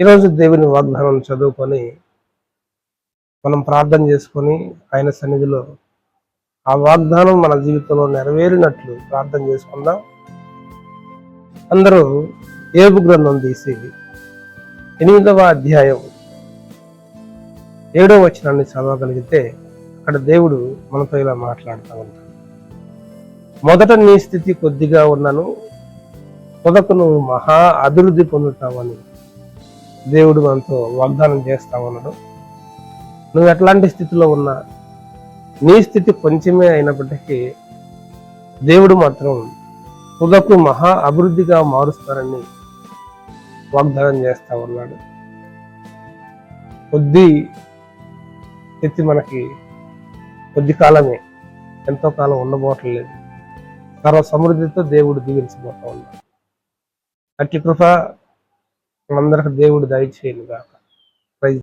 ఈరోజు దేవుని వాగ్దానం చదువుకొని మనం ప్రార్థన చేసుకొని ఆయన సన్నిధిలో ఆ వాగ్దానం మన జీవితంలో నెరవేరినట్లు ప్రార్థన చేసుకుందాం. అందరూ ఏబు గ్రంథం తీసి ఎనిమిదవ అధ్యాయం ఏడవ వచనాన్ని చదవగలిగితే అక్కడ దేవుడు మనతో ఇలా మాట్లాడుతూ ఉంటాడు. మొదట నీ స్థితి కొద్దిగా ఉన్నను మొదకు నువ్వు మహా అభివృద్ధి పొందుతావని దేవుడు మనతో వాగ్దానం చేస్తా ఉన్నాడు. నువ్వు ఎట్లాంటి స్థితిలో ఉన్నా నీ స్థితి కొంచెమే అయినప్పటికీ దేవుడు మాత్రం తుదకు మహా అభివృద్ధిగా మారుస్తారని వాగ్దానం చేస్తా ఉన్నాడు. కొద్ది స్థితి మనకి కొద్ది కాలమే. ఎంతో కాలం ఉండబోట్లేదు సర్వ సమృద్ధితో దేవుడు దీవించబోతా ఉన్నాడు. అట్టి కృప అందరికి దేవుడు దయచేయను గాక